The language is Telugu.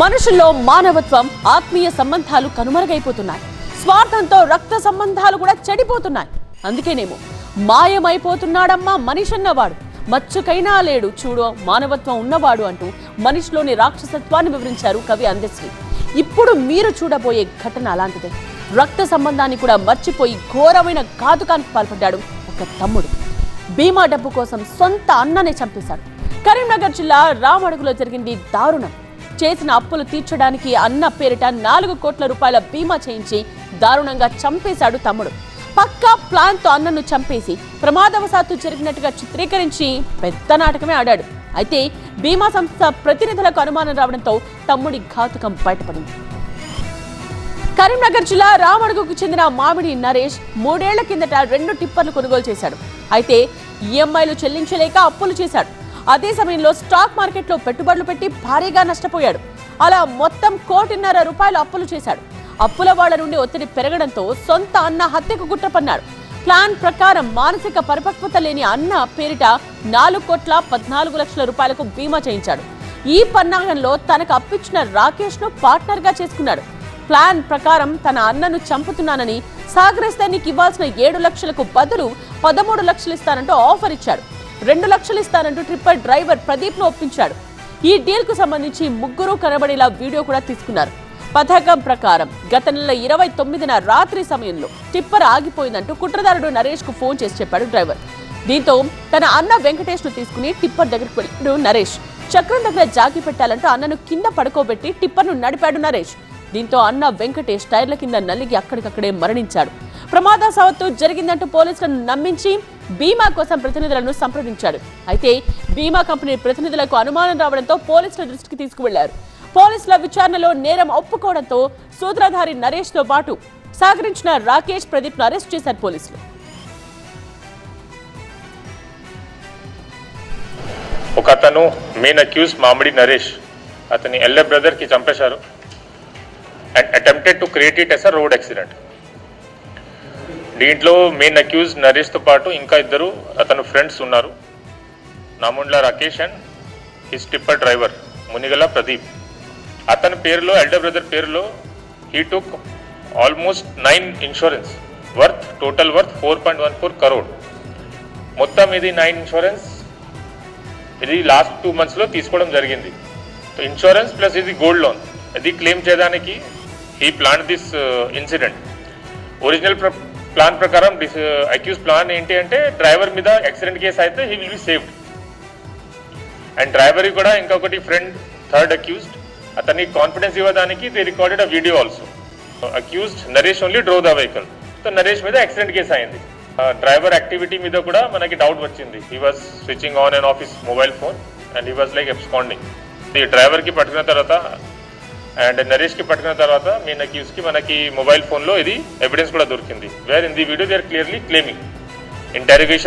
మనుషుల్లో మానవత్వం ఆత్మీయ సంబంధాలు కనుమరుగైపోతున్నాయి. స్వార్థంతో రక్త సంబంధాలు కూడా చెడిపోతున్నాయి. అందుకేనేమో మాయమైపోతున్నాడమ్మా మనిషి అన్నవాడు మచ్చుకైనా లేడు చూడు మానవత్వం ఉన్నవాడు అంటూ మనిషిలోని రాక్షసత్వాన్ని వివరించారు కవి అందశ్రీ. ఇప్పుడు మీరు చూడబోయే ఘటన అలాంటిదే. రక్త సంబంధాన్ని కూడా మర్చిపోయి ఘోరమైన ఘాతుకానికి పాల్పడ్డాడు ఒక తమ్ముడు. బీమా డబ్బు కోసం సొంత అన్ననే చంపేశాడు. కరీంనగర్ జిల్లా రామడుగులో జరిగింది దారుణం. చేసిన అప్పులు తీర్చడానికి అన్న పేరిట నాలుగు కోట్ల రూపాయల బీమా చేయించి దారుణంగా చంపేశాడు తమ్ముడు. పక్కా ప్లాన్తో అన్నను చంపేసి ప్రమాదవశాత్తు జరిగినట్టుగా చిత్రీకరించి పెద్ద నాటకమే ఆడాడు. అయితే బీమా సంస్థ ప్రతినిధులకు అనుమానం రావడంతో తమ్ముడి ఘాతుకం బయటపడింది. కరీంనగర్ జిల్లా రామడుగుకు చెందిన మామిడి నరేష్ మూడేళ్ళ కిందట రెండు టిప్పర్లు కొనుగోలు చేశాడు. అయితే ఈఎంఐలు చెల్లించలేక అప్పులు చేశాడు. అదే సమయంలో స్టాక్ మార్కెట్లో పెట్టుబడులు పెట్టి భారీగా నష్టపోయాడు. అలా మొత్తం కోటిన్నర రూపాయలు అప్పులు చేశాడు. అప్పుల వాళ్ళ నుండి ఒత్తిడి పెరగడంతో సొంత అన్న హత్యకు గుట్టపన్నాడు ప్లాన్ ప్రకారం మానసిక పరిపక్వత లేని అన్న పేరిట నాలుగు కోట్ల పద్నాలుగు లక్షల రూపాయలకు బీమా చేయించాడు. ఈ పన్నాగంలో తనకు అప్పిచ్చిన రాకేష్ను పార్ట్నర్గా చేసుకున్నాడు. ప్లాన్ ప్రకారం తన అన్నను చంపుతున్నానని సాగరిస్తే నీకు ఇవ్వాల్సిన ఏడు లక్షలకు బదులు పదమూడు లక్షలు ఇస్తానంటూ ఆఫర్ ఇచ్చాడు. రెండు లక్షలు ఇస్తానంటూ ట్రిప్పర్ డ్రైవర్ ప్రదీప్ను ఒప్పించాడు. ఈ డీల్కు సంబంధించి ముగ్గురు కనబడేలా వీడియో కూడా తీసుకున్నారు. పథకం ప్రకారం గత నెల ఇరవై తొమ్మిదిన రాత్రి సమయంలో టిప్పర్ ఆగిపోయిందంటూ కుట్రదారుడు నరేష్కు ఫోన్ చేసి చెప్పాడు డ్రైవర్. దీంతో తన అన్న వెంకటేష్ను తీసుకుని టిప్పర్ దగ్గరికి వెళ్ళాడు నరేష్. చక్రం దగ్గర జాగి పెట్టాలంటూ అన్నను కింద పడుకోబెట్టి టిప్పర్ను నడిపాడు నరేష్. దీంతో అన్న వెంకటేష్ టైర్ల కింద నలిగి అక్కడికక్కడే మరణించాడు. ప్రమాద సవత్తు జరిగిందంటూ పోలీసులను నమ్మించి బీమా కోసం ప్రతినిధులను సంప్రదించాడు అయితే బీమా కంపెనీ ప్రతినిధులకు అనుమానం రావడంతో పోలీసుల దృష్టికి తీసుకువెళ్ళారు. పోలీసుల విచారణలో నేరం ఒప్పుకోవడంతో సూత్రధారి నరేష్తో పాటు సహకరించిన రాకేష్ ప్రదీప్ను అరెస్ట్ చేశారు పోలీసులు. ఒక అతను మెయిన్ అక్యూజ్ మామిడి నరేష్. అతని ఎల్డర్ బ్రదర్కి చంపేశారు. Attempted to create it as a road accident దీంట్లో మెయిన్ అక్యూజ్ నరేష్తో పాటు ఇంకా ఇద్దరు అతను ఫ్రెండ్స్ ఉన్నారు. Namundla Rakesh and his tipper driver Munigala Pradeep. అతని పేరులో ఎల్డర్ బ్రదర్ పేరులో he took almost nine insurance worth total worth four point one four crore మొత్తం ఇది నైన్ ఇన్సూరెన్స్ ఇది లాస్ట్ టూ మంత్స్లో తీసుకోవడం జరిగింది. సో ఇన్సూరెన్స్ ప్లస్ ఇది గోల్డ్ లోన్ ఇది క్లెయిమ్ చేయడానికి ఈ plan this incident original plan ప్రకారం అక్యూజ్ ప్లాన్ ఏంటి అంటే డ్రైవర్ మీద యాక్సిడెంట్ కేసు అయితే he will be saved and driver కూడా ఇంకొకటి ఫ్రెండ్ థర్డ్ అక్యూజ్డ్ అతనికి కాన్ఫిడెన్స్ ఇవ్వడానికి they recorded a video also accused Naresh only drove the vehicle so Naresh మీద యాక్సిడెంట్ కేసు అయింది. డ్రైవర్ యాక్టివిటీ మీద కూడా మనకి డౌట్ వచ్చింది. He was switching on and off his mobile phone and he was like absconding ఈ డ్రైవర్కి పట్టుకున్న తర్వాత అండ్ నరేష్కి పట్టుకున్న తర్వాత మీ అక్యూస్కి మనకి మొబైల్ ఫోన్లో ఇది ఎవిడెన్స్ కూడా దొరికింది. Where in the video they are clearly claiming. Interrogation